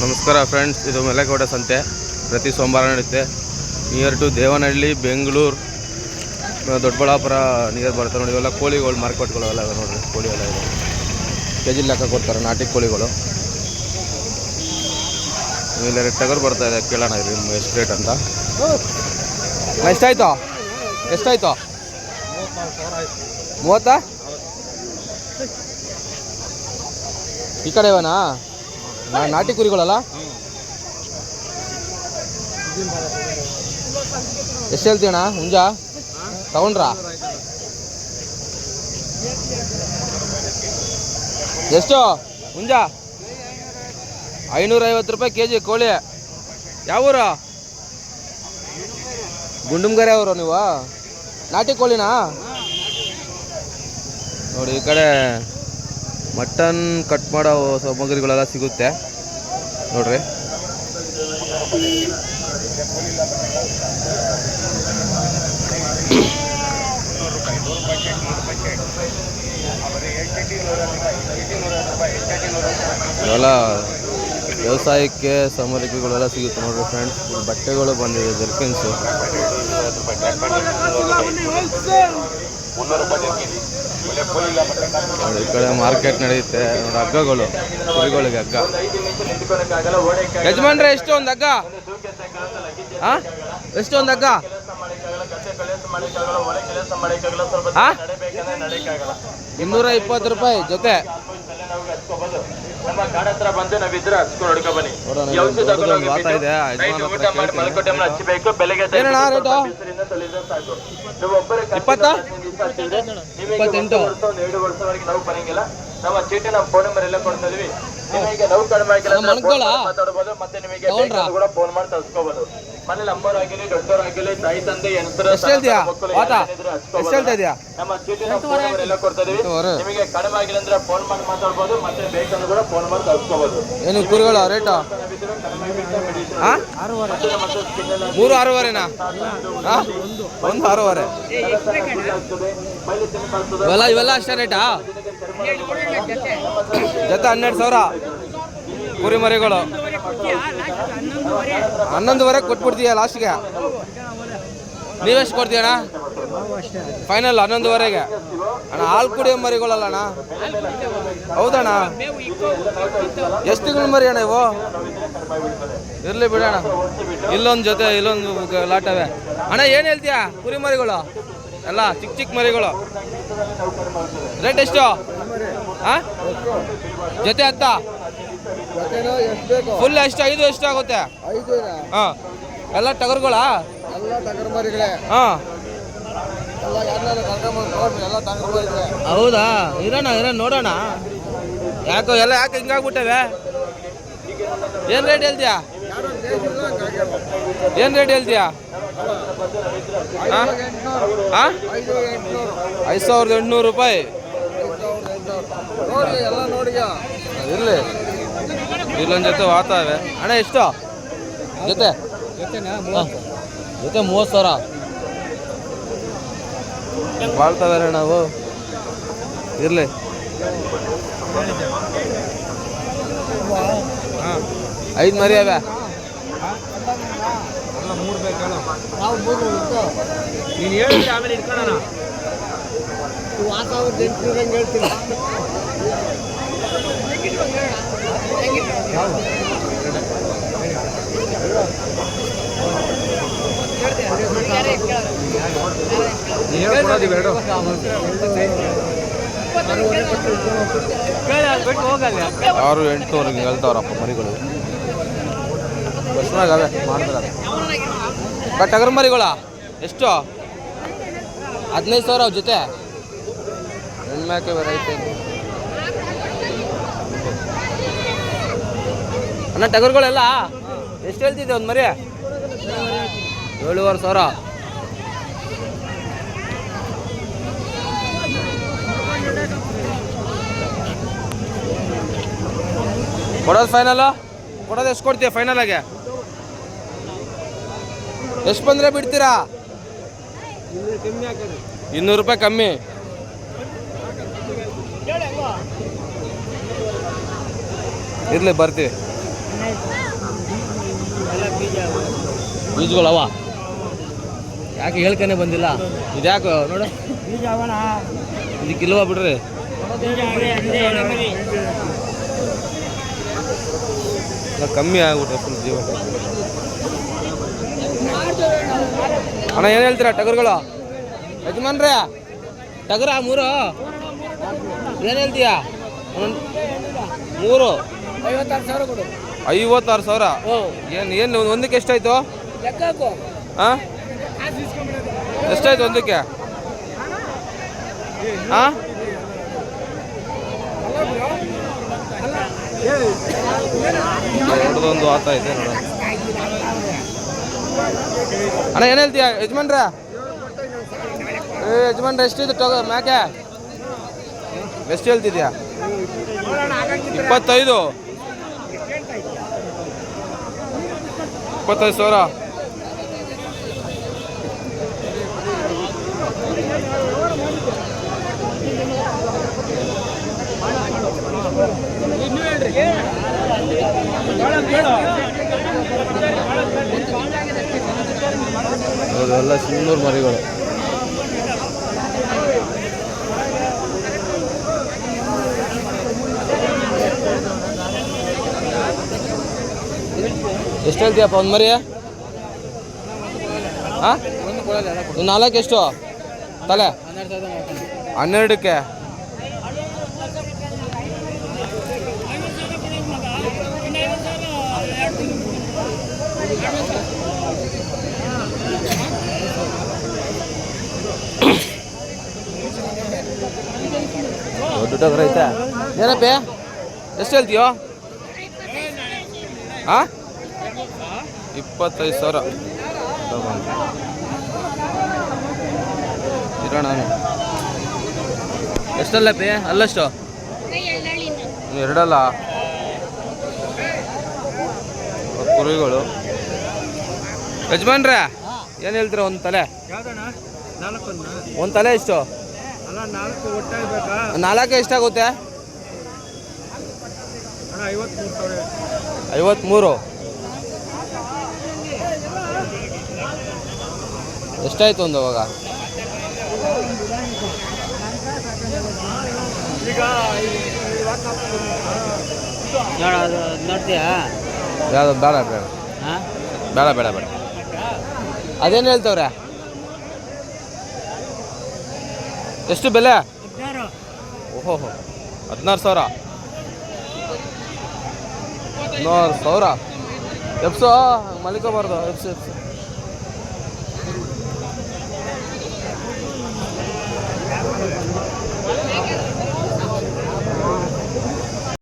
ನಮಸ್ಕಾರ ಫ್ರೆಂಡ್ಸ್ ಇದು ಮೆಲೆಕೋಟೆ ಸಂತೆ. ಪ್ರತಿ ಸೋಮವಾರ ನಡೆಯುತ್ತೆ. Near to Devanahalli, Bengaluru, Doddaballapura near ಬರುತ್ತೆ ನೋಡಿ. ಇವೆಲ್ಲ ಕೋಳಿಗಳು, ಮಾರ್ಕೆಟ್ಗಳು ಎಲ್ಲ ನೋಡಿರಿ. ಕೋಳಿ ಎಲ್ಲ ಇದೆ. ಕೆ ಜಿ ಲೆಕ್ಕ ಕೊಡ್ತಾರೆ, ನಾಟಿ ಕೋಳಿಗಳು. ಇಲ್ಲ ಟಗರು ಬರ್ತಾ ಇದೆ. ಕೇಳೋಣ ಇರಿ ಎಷ್ಟು ರೇಟ್ ಅಂತ. ಎಷ್ಟಾಯ್ತು? ಎಷ್ಟಾಯ್ತು? ಮೂವತ್ತಾ? ಈ ಕಡೆ ಇವನಾ? ನಾ- ನಾಟಿ ಕುರಿಗಳಲ್ಲ? ಎಷ್ಟು ಹೇಳ್ತೀಯಣ್ಣ ಹುಂಜ? ತಗೊಂಡ್ರಾ ಎಷ್ಟು? ಹುಂಜ? ಐನೂರೈವತ್ತು ರೂಪಾಯಿ ಕೆ ಜಿ ಕೋಳಿ. ಯಾವ ಊರು? ಗುಂಡುಮ್ಗರೆ ಅವರು ನೀವು? ನಾಟಿ ಕೋಳಿನಾ? ನೋಡಿ, ಈ ಕಡೆ ಮಟನ್ ಕಟ್ ಮಾಡೋ ಸಾಮಗ್ರಿಗಳೆಲ್ಲ ಸಿಗುತ್ತೆ. ನೋಡ್ರಿ. ಇವೆಲ್ಲ ವ್ಯವಸಾಯಕ್ಕೆ ಸಾಮಗ್ರಿಗಳೆಲ್ಲ ಸಿಗುತ್ತೆ ನೋಡ್ರಿ ಫ್ರೆಂಡ್ಸ್. ಬಟ್ಟೆಗಳು ಬಂದಿದೆ, ಜರ್ಕಿನ್ಸು. ಈ ಕಡೆ ಮಾರ್ಕೆಟ್ ನಡೆಯುತ್ತೆ. ನೋಡಿ, ಹಗ್ಗಗಳು, ಕುರಿಗಳಿಗೆ ಹಗ್ಗ. ಯಜಮಾನ್ರೆ ಎಷ್ಟು ಒಂದು ಹಗ್ಗ? ಎಷ್ಟು ಒಂದು ಹಗ್ಗ? ಇನ್ನೂರ ಇಪ್ಪತ್ತು ರೂಪಾಯಿ ಜೊತೆ. ನಮ್ಮ ಕಾಡ ಹತ್ರ ಬಂದು ನಾವಿದ್ರೆ ಹಚ್ಕೊಂಡು ಹೊಡ್ಕೊ ಬನ್ನಿ ಔಷಧಿ ತಗೊಂಡು ಊಟ ಮಾಡಿ ಕೇಳ್ತೀನಿ. ಹಚ್ಚಬೇಕು ಬೆಳಗ್ಗೆ ಸಾಕು. ನೀವು ಒಬ್ಬರೇ ನಿಮಗೆ. ಒಂದು ಎರಡು ವರ್ಷವರೆಗೆ ನಾವು ಬರಂಗಿಲ್ಲ. ನಮ್ಮ ಚೀಟಿ ನಮ್ಮ ಫೋನ್ ನಂಬರ್ ಎಲ್ಲ ಕೊಡ್ತಾ ಇದೀವಿ. ನಿಮಗೆ ಕಡಿಮೆ ಆಗಿಲ್ಲ ನಮ್ಮ ಅಂದ್ರೆ ಮನ್ಕೊಳ್ಳ? ಮಾತಾಡ್ಬೋದು ಮತ್ತೆ ನಿಮಗೆ ಕೂಡ ಫೋನ್ ಮಾಡಿ ತರ್ಸ್ಕೋಬಹುದು ಮನೆ ನಂಬರ್ ಆಗಿಲಿ ದೊಡ್ಡವ್ರು ಆಗಿಲಿ ತಾಯಿ ತಂದೆ ಹೆಂಗಸರು ಮಕ್ಕಳು ನಮ್ಮ ಚೀಟಿ ನಂಬರ್ ಎಲ್ಲ ಕೊಡ್ತಾ ಇದೀವಿ. ನಿಮಗೆ ಕಡಿಮೆ ಆಗಿಲ್ಲ ಅಂದ್ರೆ ಫೋನ್ ಮಾಡಿ ಮಾತಾಡ್ಬೋದು ಮತ್ತೆ ಬೇಕಂದ್ರೆ ಕೂಡ ಫೋನ್ ಮಾಡಿ ತರ್ಸ್ಕೋಬಹುದು ಏನು ಕುರಿಗಳ ರೇಟು ಮೂರು ಆರೂವರೆನಾ? ಒಂದು ಆರೂವರೆ. ಇವೆಲ್ಲ ಇವೆಲ್ಲ ಅಷ್ಟೇ ರೇಟಾ ಜೊತೆ ಹನ್ನೆರಡು ಸಾವಿರ. ಕುರಿ ಮರಿಗಳು ಹನ್ನೊಂದುವರೆ ಕೊಟ್ಬಿಡ್ತೀಯ ಲಾಸ್ಟ್ಗೆ? ನೀವೆಷ್ಟು ಕೊಡ್ತೀಯಣ್ಣ ಫೈನಲ್ ಹನ್ನೊಂದುವರೆಗೆ. ಅಣ್ಣ, ಹಾಲು ಕುಡಿಯೋ ಮರಿಗಳಲ್ಲಣ್ಣ? ಹೌದಣ್ಣ? ಎಷ್ಟು ತಿಂಗಳು ಮರಿ ಅಣ್ಣ ಇವು? ಇರಲಿ ಬಿಡೋಣ ಇಲ್ಲೊಂದು ಜೊತೆ ಇಲ್ಲೊಂದು ಲಾಟವೆ. ಅಣ್ಣ, ಏನು ಹೇಳ್ತೀಯಾ ಕುರಿ ಮರಿಗಳು ಎಲ್ಲ ಚಿಕ್ಕ ಚಿಕ್ಕ ಮರಿಗಳು. ರೇಟ್ ಎಷ್ಟು? ಹಾಂ ಜೊತೆ ಹತ್ತ? ಫುಲ್ ಎಷ್ಟು ಐದು ಎಷ್ಟು ಆಗುತ್ತೆ. ಹಾಂ. ಎಲ್ಲ ಟಗರ್ಗಳಾ? ಎಲ್ಲ ಟಗರ್ ಮರಿಗಳೇ ಹಾಂ ಹೌದಾ? ಇರೋಣ ಇರೋಣ ನೋಡೋಣ. ಯಾಕೋ ಎಲ್ಲ ಯಾಕೆ ಹಿಂಗಾಗ್ಬಿಟ್ಟವೆ? ಏನು ರೇಟ್ ಹೇಳ್ತೀಯಾ? ಏನ್ ರೇಟ್ ಹೇಳ್ತೀಯಾ? ಹಾಂ? ಐದು ಸಾವಿರದ ಎಂಟುನೂರು ರೂಪಾಯಿ. ಇರಲಿ. ಇಲ್ಲೊಂದು ಜೊತೆ ವಾತಾವೆ ಅಣ್ಣ ಎಷ್ಟು? ಜೊತೆ. ಜೊತೆ ಮೂವತ್ತು ಸಾವಿರ. ಬಾಳ್ತಾವೆ ನಾವು ಇರಲಿ. ಐದು ಮರಿ ಅವೆ ನಾವು ಮೂರು ಇತ್ತು ನೀನು ಹೇಳಿದ್ರೆ ಆಮೇಲೆ ಇಟ್ಕೊಳ್ಳೋಣ ಆರು ಹೇಳ್ತೀನಿ ಆರು ಎಂಟು ಹಿಂಗೆ ಹೇಳ್ತಾವ್ರಪ್ಪ ಮರಿಗಳು ಬಸ್ನಾಗ ಅದೇ ಮಾಡಿದ್ರೆ ಬಟ್ ಟಗರ್ ಮರಿಗಳ ಎಷ್ಟು ಹದಿನೈದು ಸಾವಿರ ಜೊತೆ ಹೆಣ್ಮ್ಯಾಕೆ ಬೇರೆ ಅಣ್ಣ, ಟಗರ್ಗಳೆಲ್ಲ ಎಷ್ಟು ಹೇಳ್ತಿದ್ದೆ ಒಂದು ಮರಿ? ಏಳುವರೆ ಸಾವಿರ. ಕೊಡೋದು ಫೈನಲ್ ಕೊಡೋದು ಎಷ್ಟು ಕೊಡ್ತೀಯ ಫೈನಲ್ ಆಗಿ? ಎಷ್ಟು ಬಂದರೆ ಬಿಡ್ತೀರಾ? ಇನ್ನೂರು ರೂಪಾಯಿ ಕಮ್ಮಿ. ಇರಲಿ, ಬರ್ತೀವಿ. ಬೀಜಗಳವ? ಯಾಕೆ ಹೇಳ್ತಾನೆ ಬಂದಿಲ್ಲ? ಇದ್ಯಾಕೆ ನೋಡು. ಇದಕ್ಕಿಲ್ವಾ ಬಿಡ್ರಿ. ಕಮ್ಮಿ ಆಗ್ಬಿಟ್ರೆ ಫುಲ್ ಜೀವ. ಅಣ್ಣ, ಏನು ಹೇಳ್ತೀರಾ ಟಗರುಗಳು? ಯಜಮಾನ್ರೆ, ಟಗರ ಮೂರು. ಏನು ಹೇಳ್ತೀಯಾ? ಮೂರು. ಐವತ್ತಾರು ಸಾವಿರ ಕೊಡು. ಐವತ್ತಾರು ಸಾವಿರ? ಏನು ಏನು ಒಂದಕ್ಕೆ ಎಷ್ಟಾಯ್ತು? ಹಾಂ ಎಷ್ಟಾಯ್ತು ಒಂದಕ್ಕೆ? ಹಾಂ ದೊಡ್ಡದೊಂದು ಆತ ಇದೆ ನೋಡ. ಅಣ್ಣ ಏನು ಹೇಳ್ತೀಯ? ಯಜಮಾನ್ರ? ಏ ಯಜಮಾನ್ರ ಎಷ್ಟಿದೆ ಟೊ ಮ್ಯಾಕೆ? ಎಷ್ಟು ಹೇಳ್ತಿದ್ಯಾ? ಇಪ್ಪತ್ತೈದು. ಇಪ್ಪತ್ತೈದು ಸಾವಿರ. ಹೌದು ಎಲ್ಲ ಸಿನ್ನೂರು ಮರಿಗಳು. ಎಷ್ಟು ಹೇಳ್ತೀಯಪ್ಪ ಒಂದು ಮರಿ ಹಾಂ ನಾಲ್ಕು ಎಷ್ಟು? ತಲೆ? ಹನ್ನೆರಡಕ್ಕೆ. ದೊಡ್ಡ ಐತೆ. ಏನಪ್ಪ? ಎಷ್ಟು ಹೇಳ್ತೀಯೋ? ಹಾಂ ಇಪ್ಪತ್ತೈದು ಸಾವಿರ. ಇರೋಣ ಇರೋಣ ಪೇ? ಅಲ್ಲಷ್ಟು? ಎರಡಲ್ಲ? ಕುರಿಗಳು. ಯಜಮಾನ್ರೆ ಏನು ಹೇಳ್ತೀರ ಒಂದು ತಲೆ? ಒಂದ್ ತಲೆ ಎಷ್ಟು? ನಾಲ್ಕು ಎಷ್ಟಾಗುತ್ತೆ? ಐವತ್ತ್ಮೂರು ಎಷ್ಟಾಯ್ತು ಒಂದು ಅವಾಗ? ಯಾವ್ದು ಬೇಡ ಬೇಡ. ಬೇಡ ಬೇಡ ಬೇಡ. ಅದೇನು ಹೇಳ್ತವ್ರೆ? ಎಷ್ಟು ಬೆಲೆ? ಓಹೋ ಹದಿನಾರು ಸಾವಿರ. ಹದಿನಾರು ಸಾವಿರ? ಎಪ್ಸೋ ಮಲಿಕೋಬಾರ್ದು. ಎಪ್ಸು ಎಪ್ಸು.